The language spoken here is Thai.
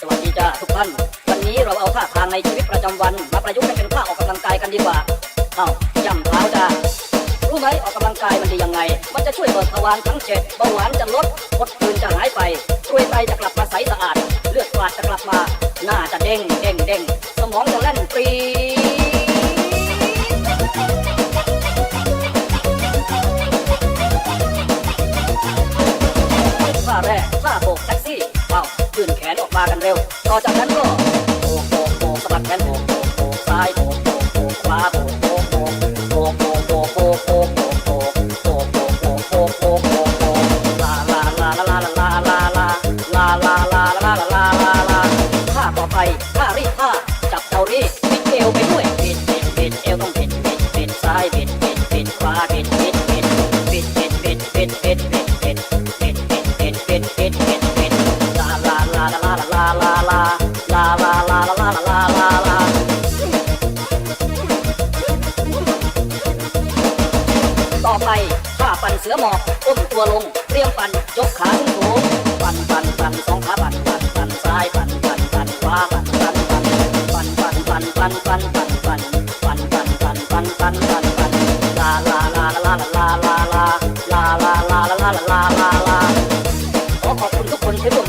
สวัสดีจ้าทุกท่าน วันนี้เราเอาท่าทางในชีวิตประจำวัน มาประยุกต์ให้เป็นท่าออกกำลังกายกันดีกว่าเอ้าย่ำเท้าจ้ารู้ไหมออกกำลังกายมันดียังไง มันจะช่วยเบิกทวารทั้งเจ็ดเบาหวานจะลดกดปืนจะหายไปกรวยไตจะกลับมาใสสะอาด เลือดฝาดจะกลับมา หน้าจะเด้งเด้งเด้งสมองจะแล่นปรีท่าแรกท่าโบก มากันเร็ว ต่อจากนั้นก็โบกโบกโบกสะบัดแขนโบกโบกโบกซ้ายโบกโบกโบกขวาโบกโบกโบกโบกโบกโบกโบกโบกโบกโบกโบกโบกโบกโบกโบกโบกโบกลาลาลาลาลาลาลาลาลาลาลาลาลาลาลาลาท่าต่อไปท่ารีท่าจับเตารีบิดเอวไปด้วยบิดบิดบิดเอวต้องบิดบิดบิดซ้ายบิดบิดบิดขวาบิดบิดบิดบิดบิดบิดบิดบิดบิดบิดปิดปิดปิด ต่อไปข้าปั่นเสือหมอบก้มตัวลงเตรียมปั่นยกขาหนสูงปั่นปั่นปั่นสองขาปั่นปั่นปั่นซ้ายปั่นปั่นปั่นขวาปั่นปั่นปั่นปั่นปั่นปั่นปั่นปั่นปั่นปั่นปั่นปั่นปั่นปั่นปั่นปั่นลาลาลาลาลาลาลาลาลาลาลาลาลาลาขอขอบคุณทุกคนที่ร่วม